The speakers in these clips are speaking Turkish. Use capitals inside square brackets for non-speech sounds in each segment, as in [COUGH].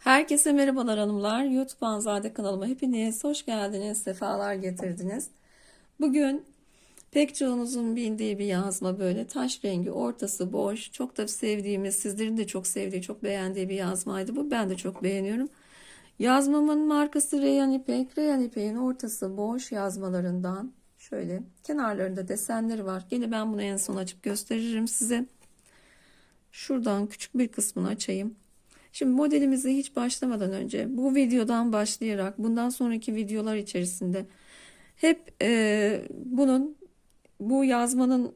Herkese merhabalar hanımlar. YouTube Anzade kanalıma hepiniz hoş geldiniz, sefalar getirdiniz. Bugün pek çoğunuzun bildiği bir yazma böyle taş rengi, ortası boş, çok da sevdiğimiz, sizlerin de çok sevdiği, çok beğendiği bir yazmaydı bu. Ben de çok beğeniyorum. Yazmamın markası Reyhan İpek. Reyhan İpek'in ortası boş yazmalarından şöyle kenarlarında desenleri var. Gene ben bunu en son açıp gösteririm size. Şuradan küçük bir kısmını açayım. Şimdi modelimize hiç başlamadan önce bu videodan başlayarak bundan sonraki videolar içerisinde hep e, bunun bu yazmanın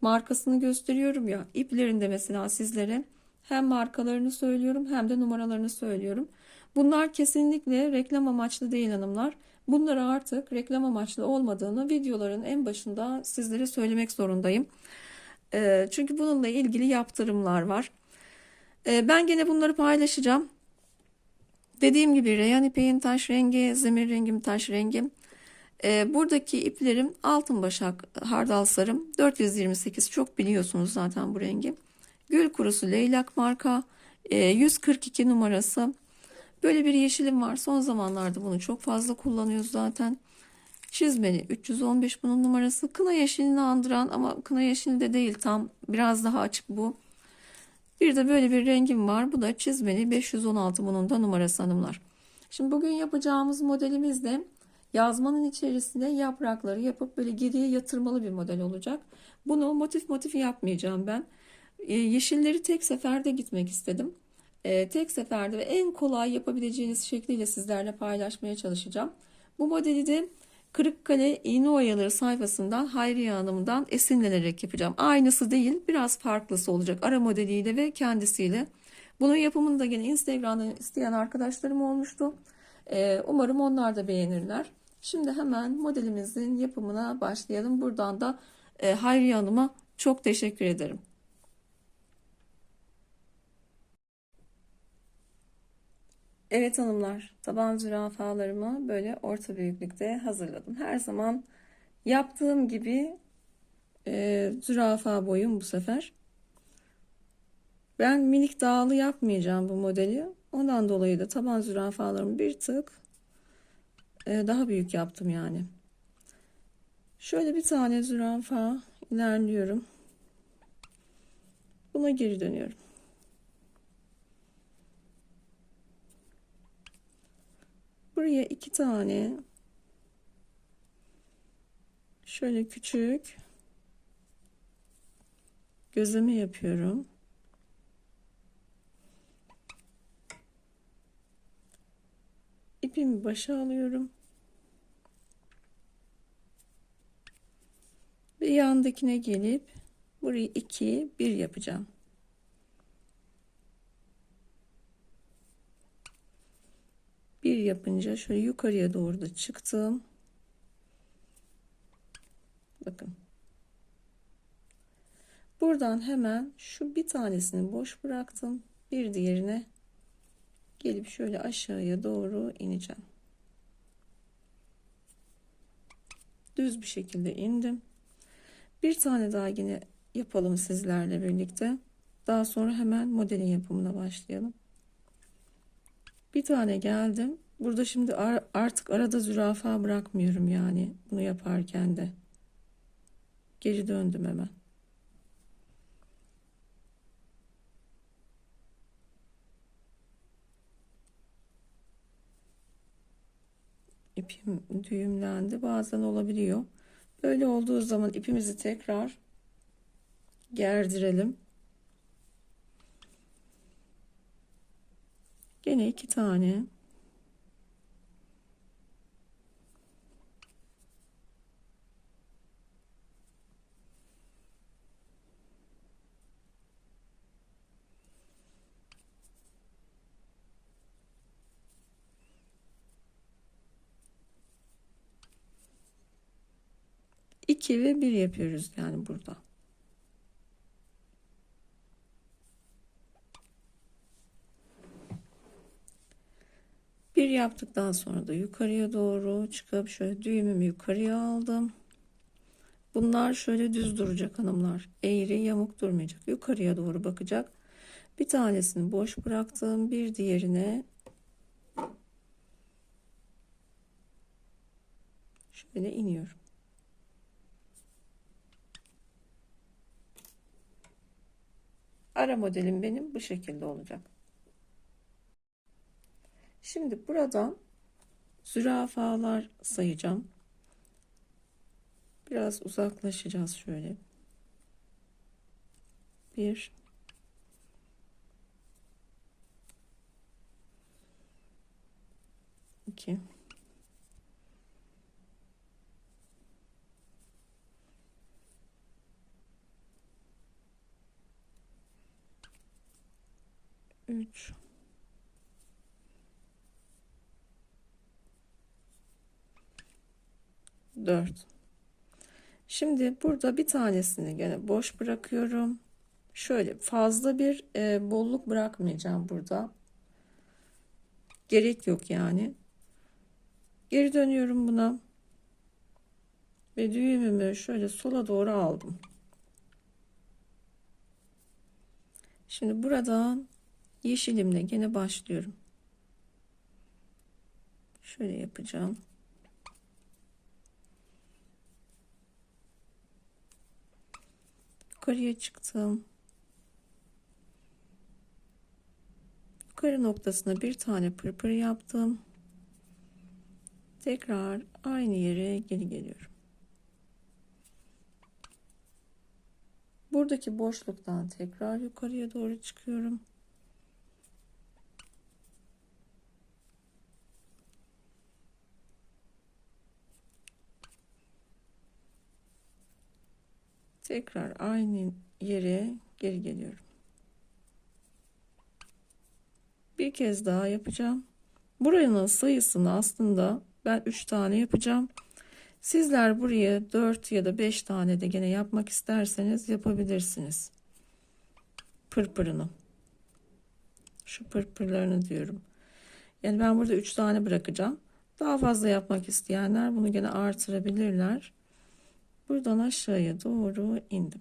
markasını gösteriyorum ya iplerinde mesela sizlere hem markalarını söylüyorum hem de numaralarını söylüyorum. Bunlar kesinlikle reklam amaçlı değil hanımlar. Bunları artık reklam amaçlı olmadığını videoların en başında sizlere söylemek zorundayım. E, çünkü bununla ilgili yaptırımlar var. Ee, Ben gene bunları paylaşacağım. Dediğim gibi Reyhan ipeğin taş rengi, zemir rengim taş rengim. Ee, Buradaki iplerim altın başak hardal sarım 428 çok biliyorsunuz zaten bu rengi. Gül kurusu leylak marka e, 142 numarası. Böyle bir yeşilim var. Son zamanlarda bunu çok fazla kullanıyoruz zaten. Çizmeli 315 bunun numarası. Kına yeşilini andıran ama kına yeşili de değil tam biraz daha açık bu. Bir de böyle bir rengim var. Bu da çizmeli 516 bunun da numarası hanımlar. Şimdi bugün yapacağımız modelimiz de yazmanın içerisine yaprakları yapıp böyle geriye yatırmalı bir model olacak. Bunu motif motif yapmayacağım ben. Ee, yeşilleri tek seferde gitmek istedim. Ee, tek seferde ve en kolay yapabileceğiniz şekliyle sizlerle paylaşmaya çalışacağım. Bu modeli de Kırıkkale İğne Oyaları sayfasından Hayriye Hanım'dan esinlenerek yapacağım. Aynısı değil, biraz farklısı olacak. Ara modeliyle ve kendisiyle. Bunun yapımını da yine Instagram'dan isteyen arkadaşlarım olmuştu. Ee, umarım onlar da beğenirler. Şimdi hemen modelimizin yapımına başlayalım. Buradan da e, Hayriye Hanım'a çok teşekkür ederim. Evet hanımlar, taban zürafalarımı böyle orta büyüklükte hazırladım. Her zaman yaptığım gibi e, zürafa boyum bu sefer. Ben minik dağlı yapmayacağım bu modeli. Ondan dolayı da taban zürafalarımı bir tık e, daha büyük yaptım yani. Şöyle bir tane zürafa ilerliyorum. Buna geri dönüyorum. Buraya iki tane şöyle küçük gözleme yapıyorum. İpimi başa alıyorum. Ve yandakine gelip burayı 2 1 yapacağım. Bir yapınca şöyle yukarıya doğru da çıktım. Bakın. Buradan hemen şu bir tanesini boş bıraktım. Bir diğerine gelip şöyle aşağıya doğru ineceğim. Düz bir şekilde indim. Bir tane daha yine yapalım sizlerle birlikte. Daha sonra hemen modelin yapımına başlayalım. Bir tane geldim. Burada şimdi artık arada zürafa bırakmıyorum yani bunu yaparken de. Geri döndüm hemen. İpim düğümlendi. Bazen olabiliyor. Böyle olduğu zaman ipimizi tekrar gerdirelim. Gene iki tane. 2 ve 1 yapıyoruz yani burada. Bir yaptıktan sonra da yukarıya doğru çıkıp şöyle düğümümü yukarıya aldım. Bunlar şöyle düz duracak hanımlar. Eğri yamuk durmayacak. Yukarıya doğru bakacak. Bir tanesini boş bıraktım. Bir diğerine şöyle iniyorum. Ara modelim benim bu şekilde olacak. Şimdi buradan zürafalar sayacağım. Biraz uzaklaşacağız şöyle. Bir, iki, üç, dört. Şimdi burada bir tanesini gene boş bırakıyorum. Şöyle fazla bir e, bolluk bırakmayacağım burada. Gerek yok yani. Geri dönüyorum buna. Ve düğümümü şöyle sola doğru aldım. Şimdi buradan yeşilimle gene başlıyorum. Şöyle yapacağım. Yukarıya çıktım. Yukarı noktasına bir tane pırpır yaptım. Tekrar aynı yere geri geliyorum. Buradaki boşluktan tekrar yukarıya doğru çıkıyorum. Tekrar aynı yere geri geliyorum. Bir kez daha yapacağım. Buranın sayısını aslında ben 3 tane yapacağım. Sizler buraya 4 ya da 5 tane de gene yapmak isterseniz yapabilirsiniz. Pırpırını. Şu pırpırlarını diyorum. Yani ben burada 3 tane bırakacağım. Daha fazla yapmak isteyenler bunu gene artırabilirler. Buradan aşağıya doğru indim.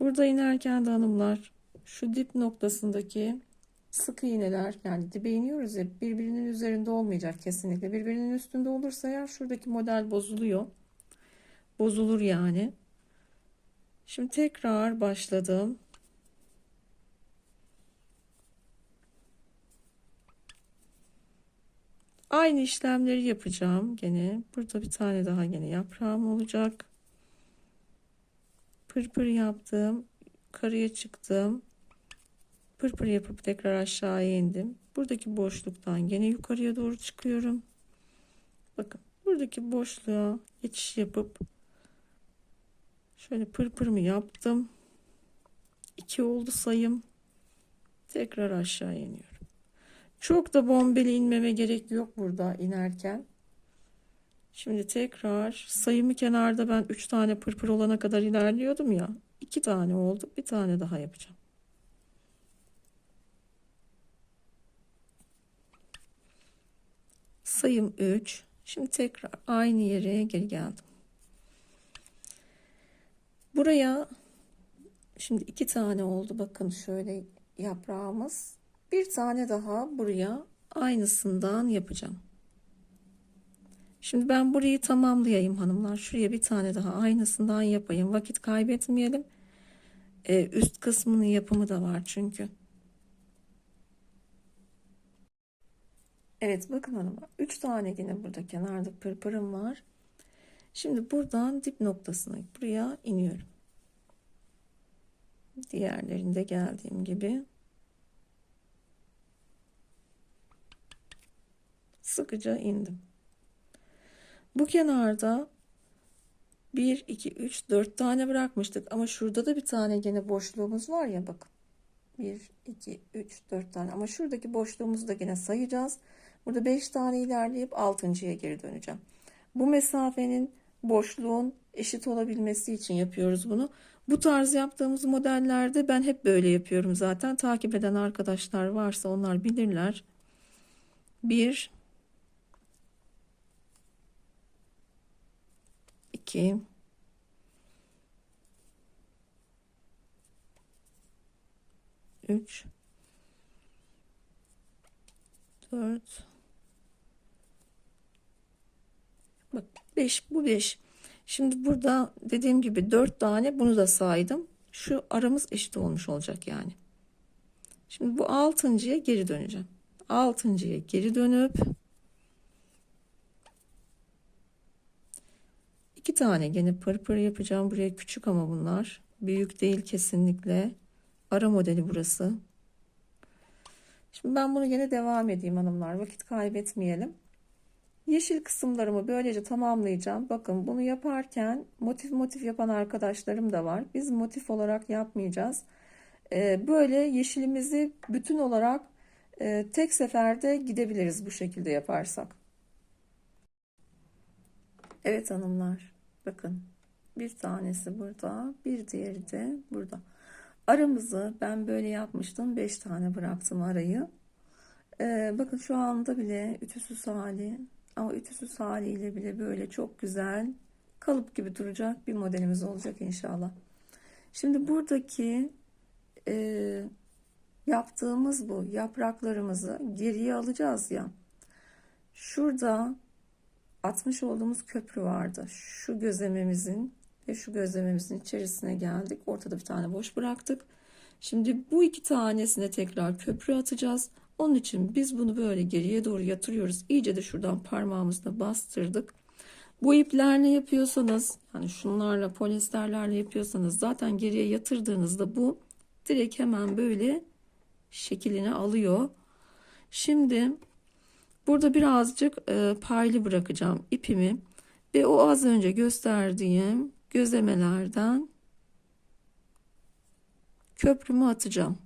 Burada inerken de hanımlar şu dip noktasındaki sık iğneler yani dibe iniyoruz ya birbirinin üzerinde olmayacak kesinlikle. Birbirinin üstünde olursa ya şuradaki model bozuluyor. Bozulur yani. Şimdi tekrar başladım. Aynı işlemleri yapacağım gene. Burada bir tane daha gene yaprağım olacak. Pırpır yaptım. Karıya çıktım. Pırpır yapıp tekrar aşağıya indim. Buradaki boşluktan gene yukarıya doğru çıkıyorum. Bakın buradaki boşluğa geçiş yapıp şöyle pırpırımı yaptım. 2 oldu sayım. Tekrar aşağı iniyorum. Çok da bombeli inmeme gerek yok burada inerken. Şimdi tekrar sayımı kenarda ben 3 tane pırpır olana kadar ilerliyordum ya. 2 tane oldu. Bir tane daha yapacağım. Sayım 3. Şimdi tekrar aynı yere geri geldim. Buraya şimdi iki tane oldu. Bakın şöyle yaprağımız. Bir tane daha buraya aynısından yapacağım. Şimdi ben burayı tamamlayayım hanımlar. Şuraya bir tane daha aynısından yapayım. Vakit kaybetmeyelim. Ee, üst kısmının yapımı da var çünkü. Evet bakın hanımlar. 3 tane yine burada kenarda pırpırım var. Şimdi buradan dip noktasına buraya iniyorum. Diğerlerinde geldiğim gibi. Sıkıca indim. Bu kenarda 1, 2, 3, 4 tane bırakmıştık. Ama şurada da bir tane gene boşluğumuz var ya bakın. 1, 2, 3, 4 tane. Ama şuradaki boşluğumuzu da gene sayacağız. Burada 5 tane ilerleyip 6.ya geri döneceğim. Bu mesafenin boşluğun eşit olabilmesi için yapıyoruz bunu. Bu tarz yaptığımız modellerde ben hep böyle yapıyorum zaten. Takip eden arkadaşlar varsa onlar bilirler. 1 2 3 4 Bak 5 bu 5. Şimdi burada dediğim gibi 4 tane bunu da saydım. Şu aramız eşit olmuş olacak yani. Şimdi bu altıncıya geri döneceğim. Altıncıya geri dönüp iki tane gene pır pır yapacağım. Buraya küçük ama bunlar. Büyük değil kesinlikle. Ara modeli burası. Şimdi ben bunu gene devam edeyim hanımlar. Vakit kaybetmeyelim. Yeşil kısımlarımı böylece tamamlayacağım. Bakın bunu yaparken motif motif yapan arkadaşlarım da var. Biz motif olarak yapmayacağız. Ee, böyle yeşilimizi bütün olarak e, tek seferde gidebiliriz bu şekilde yaparsak. Evet hanımlar. Bakın bir tanesi burada, bir diğeri de burada. Aramızı ben böyle yapmıştım. 5 tane bıraktım arayı. Ee, bakın şu anda bile ütüsüz hali ama ütüsüz haliyle bile böyle çok güzel kalıp gibi duracak bir modelimiz olacak inşallah. Şimdi buradaki e, yaptığımız bu yapraklarımızı geriye alacağız ya. Şurada atmış olduğumuz köprü vardı. Şu gözlememizin ve şu gözlememizin içerisine geldik. Ortada bir tane boş bıraktık. Şimdi bu iki tanesine tekrar köprü atacağız. Onun için biz bunu böyle geriye doğru yatırıyoruz. İyice de şuradan parmağımızla bastırdık. Bu iplerle yapıyorsanız yani şunlarla polyesterlerle yapıyorsanız zaten geriye yatırdığınızda bu direkt hemen böyle şeklini alıyor. Şimdi burada birazcık e, paylı bırakacağım ipimi ve o az önce gösterdiğim gözlemelerden köprümü atacağım.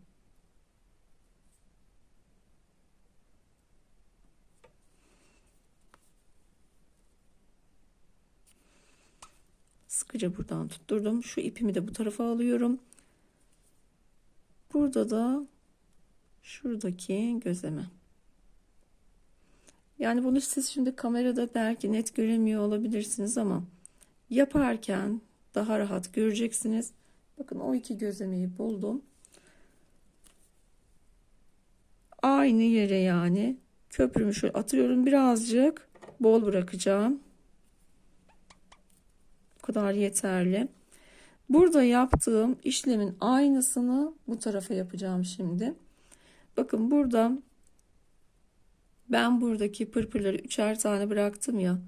Sıkıca buradan tutturdum. Şu ipimi de bu tarafa alıyorum. Burada da şuradaki gözleme. Yani bunu siz şimdi kamerada belki net göremiyor olabilirsiniz ama yaparken daha rahat göreceksiniz. Bakın o iki gözlemeyi buldum. Aynı yere yani köprümü şöyle atıyorum birazcık bol bırakacağım. Bu kadar yeterli. Burada yaptığım işlemin aynısını bu tarafa yapacağım şimdi. Bakın burada ben buradaki pırpırları üçer tane bıraktım ya.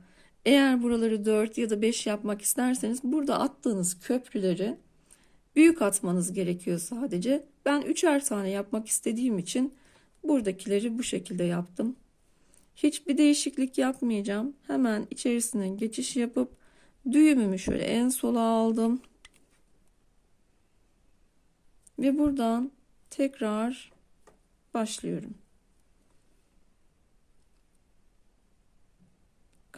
Eğer buraları 4 ya da 5 yapmak isterseniz burada attığınız köprüleri büyük atmanız gerekiyor sadece. Ben üçer tane yapmak istediğim için buradakileri bu şekilde yaptım. Hiçbir değişiklik yapmayacağım. Hemen içerisine geçiş yapıp düğümümü şöyle en sola aldım. Ve buradan tekrar başlıyorum.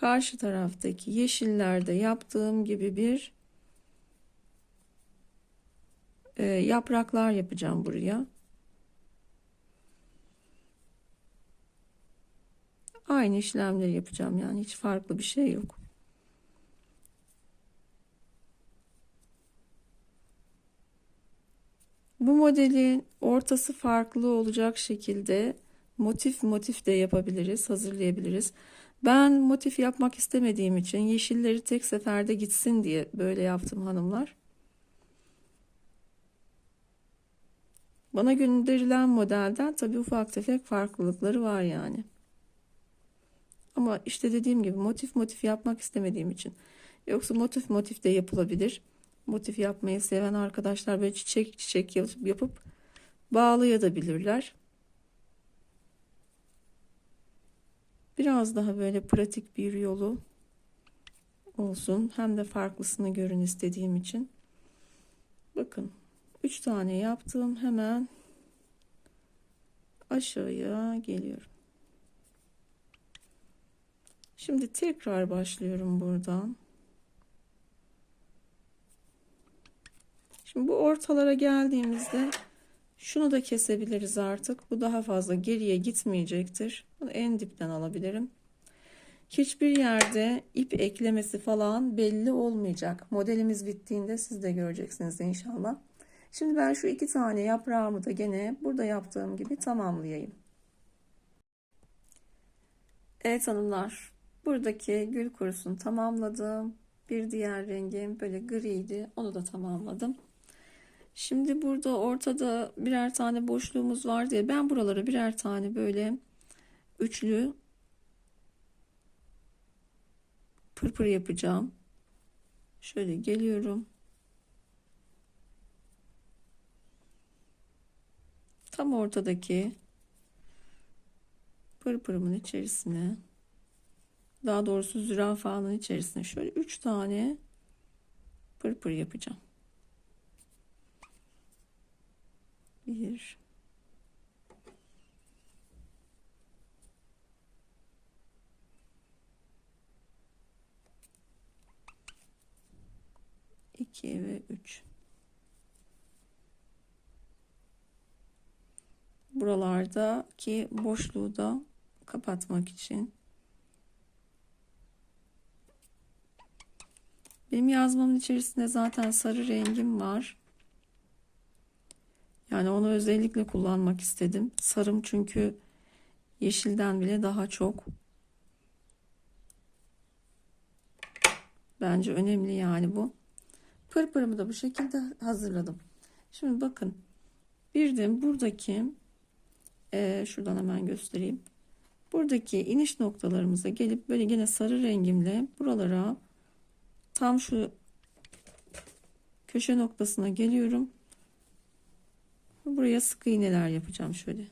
Karşı taraftaki yeşillerde yaptığım gibi bir e, yapraklar yapacağım buraya. Aynı işlemleri yapacağım yani hiç farklı bir şey yok. Bu modelin ortası farklı olacak şekilde motif motif de yapabiliriz, hazırlayabiliriz. Ben motif yapmak istemediğim için yeşilleri tek seferde gitsin diye böyle yaptım hanımlar. Bana gönderilen modelden tabii ufak tefek farklılıkları var yani. Ama işte dediğim gibi motif motif yapmak istemediğim için. Yoksa motif motif de yapılabilir motif yapmayı seven arkadaşlar böyle çiçek çiçek yapıp, bağlayabilirler. Biraz daha böyle pratik bir yolu olsun. Hem de farklısını görün istediğim için. Bakın 3 tane yaptım. Hemen aşağıya geliyorum. Şimdi tekrar başlıyorum buradan. Şimdi bu ortalara geldiğimizde şunu da kesebiliriz artık. Bu daha fazla geriye gitmeyecektir. Bunu en dipten alabilirim. Hiçbir yerde ip eklemesi falan belli olmayacak. Modelimiz bittiğinde siz de göreceksiniz inşallah. Şimdi ben şu iki tane yaprağımı da gene burada yaptığım gibi tamamlayayım. Evet hanımlar Buradaki gül kurusunu tamamladım. Bir diğer rengim böyle griydi. Onu da tamamladım. Şimdi burada ortada birer tane boşluğumuz var diye ben buralara birer tane böyle üçlü pırpır yapacağım. Şöyle geliyorum. Tam ortadaki pırpırımın içerisine daha doğrusu zürafanın içerisine şöyle üç tane pırpır yapacağım. Bir iki ve üç. Buralardaki boşluğu da kapatmak için. Benim yazmamın içerisinde zaten sarı rengim var. Yani onu özellikle kullanmak istedim. Sarım çünkü yeşilden bile daha çok. Bence önemli yani bu. Pırpırımı da bu şekilde hazırladım. Şimdi bakın. Bir de buradaki e, şuradan hemen göstereyim. Buradaki iniş noktalarımıza gelip böyle gene sarı rengimle buralara tam şu köşe noktasına geliyorum. Buraya sık iğneler yapacağım şöyle.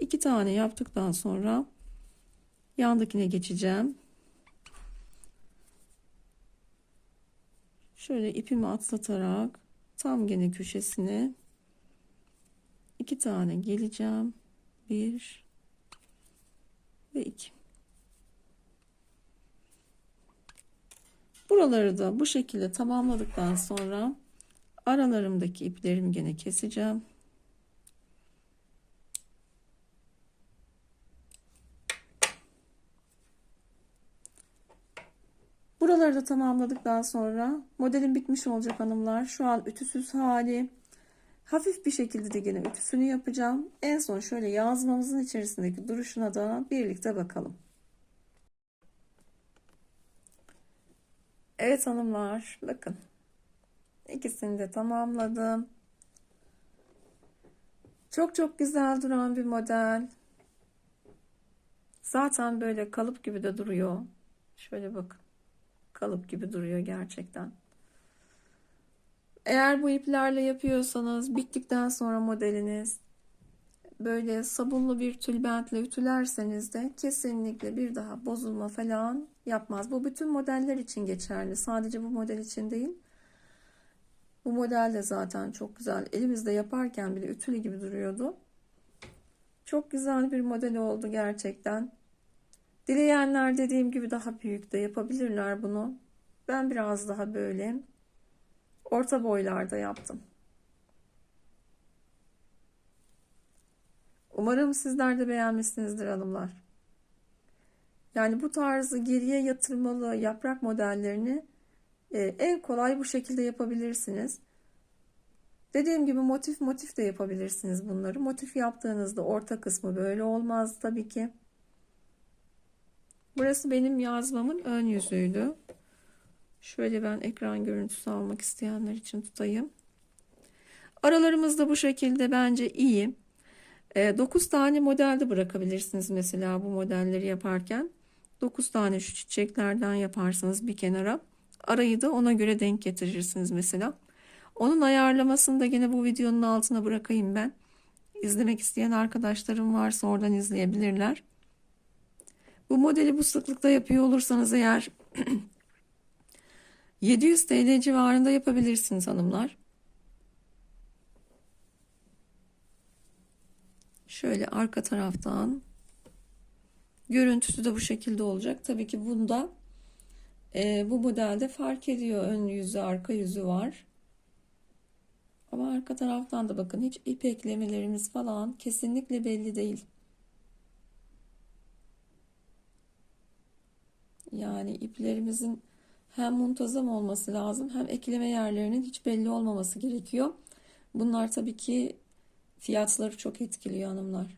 İki tane yaptıktan sonra yandakine geçeceğim. Şöyle ipimi atlatarak tam gene köşesine iki tane geleceğim. Bir ve iki. Buraları da bu şekilde tamamladıktan sonra aralarımdaki iplerimi gene keseceğim. Buraları da tamamladıktan sonra modelin bitmiş olacak hanımlar. Şu an ütüsüz hali. Hafif bir şekilde de yine ütüsünü yapacağım. En son şöyle yazmamızın içerisindeki duruşuna da birlikte bakalım. Evet hanımlar bakın. İkisini de tamamladım. Çok çok güzel duran bir model. Zaten böyle kalıp gibi de duruyor. Şöyle bakın. Kalıp gibi duruyor gerçekten. Eğer bu iplerle yapıyorsanız bittikten sonra modeliniz böyle sabunlu bir tülbentle ütülerseniz de kesinlikle bir daha bozulma falan yapmaz. Bu bütün modeller için geçerli. Sadece bu model için değil. Bu model de zaten çok güzel. Elimizde yaparken bile ütülü gibi duruyordu. Çok güzel bir model oldu gerçekten. Dileyenler dediğim gibi daha büyük de yapabilirler bunu. Ben biraz daha böyle orta boylarda yaptım. Umarım sizler de beğenmişsinizdir hanımlar. Yani bu tarzı geriye yatırmalı yaprak modellerini e, en kolay bu şekilde yapabilirsiniz. Dediğim gibi motif motif de yapabilirsiniz bunları. Motif yaptığınızda orta kısmı böyle olmaz tabii ki. Burası benim yazmamın ön yüzüydü. Şöyle ben ekran görüntüsü almak isteyenler için tutayım. Aralarımız da bu şekilde bence iyi. 9 tane modelde bırakabilirsiniz mesela bu modelleri yaparken. 9 tane şu çiçeklerden yaparsınız bir kenara. Arayı da ona göre denk getirirsiniz mesela. Onun ayarlamasını da yine bu videonun altına bırakayım ben. İzlemek isteyen arkadaşlarım varsa oradan izleyebilirler. Bu modeli bu sıklıkta yapıyor olursanız eğer [CLEARS THROAT] 700 TL civarında yapabilirsiniz hanımlar. Şöyle arka taraftan görüntüsü de bu şekilde olacak. Tabii ki bunda e, bu modelde fark ediyor. Ön yüzü, arka yüzü var. Ama arka taraftan da bakın hiç ip eklemelerimiz falan kesinlikle belli değil. Yani iplerimizin hem muntazam olması lazım hem ekleme yerlerinin hiç belli olmaması gerekiyor. Bunlar tabii ki fiyatları çok etkiliyor hanımlar.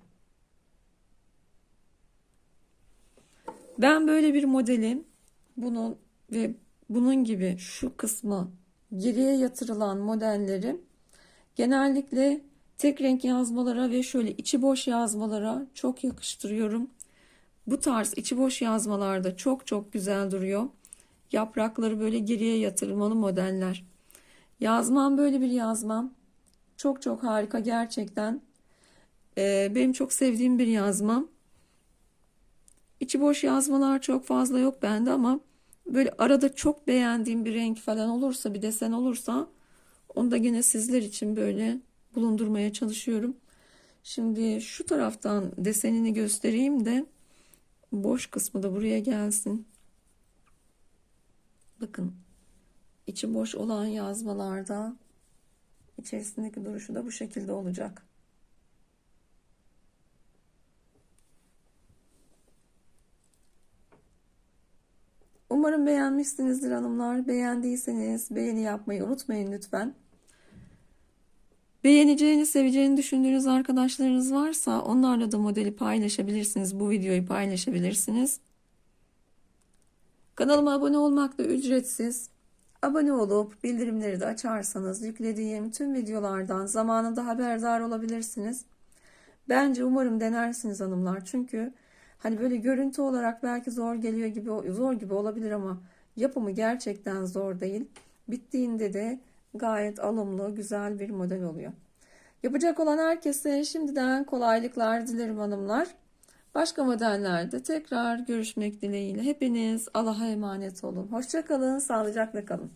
Ben böyle bir modeli bunun ve bunun gibi şu kısmı geriye yatırılan modelleri genellikle tek renk yazmalara ve şöyle içi boş yazmalara çok yakıştırıyorum. Bu tarz içi boş yazmalarda çok çok güzel duruyor. Yaprakları böyle geriye yatırmalı modeller. Yazmam böyle bir yazmam. Çok çok harika gerçekten. Ee, benim çok sevdiğim bir yazmam. İçi boş yazmalar çok fazla yok bende ama böyle arada çok beğendiğim bir renk falan olursa bir desen olursa onu da yine sizler için böyle bulundurmaya çalışıyorum. Şimdi şu taraftan desenini göstereyim de boş kısmı da buraya gelsin. Bakın içi boş olan yazmalarda içerisindeki duruşu da bu şekilde olacak. Umarım beğenmişsinizdir hanımlar. Beğendiyseniz beğeni yapmayı unutmayın lütfen. Beğeneceğini, seveceğini düşündüğünüz arkadaşlarınız varsa onlarla da modeli paylaşabilirsiniz. Bu videoyu paylaşabilirsiniz. Kanalıma abone olmak da ücretsiz. Abone olup bildirimleri de açarsanız yüklediğim tüm videolardan zamanında haberdar olabilirsiniz. Bence umarım denersiniz hanımlar. Çünkü hani böyle görüntü olarak belki zor geliyor gibi zor gibi olabilir ama yapımı gerçekten zor değil. Bittiğinde de gayet alımlı, güzel bir model oluyor. Yapacak olan herkese şimdiden kolaylıklar dilerim hanımlar. Başka modellerde tekrar görüşmek dileğiyle. Hepiniz Allah'a emanet olun. Hoşçakalın, sağlıcakla kalın.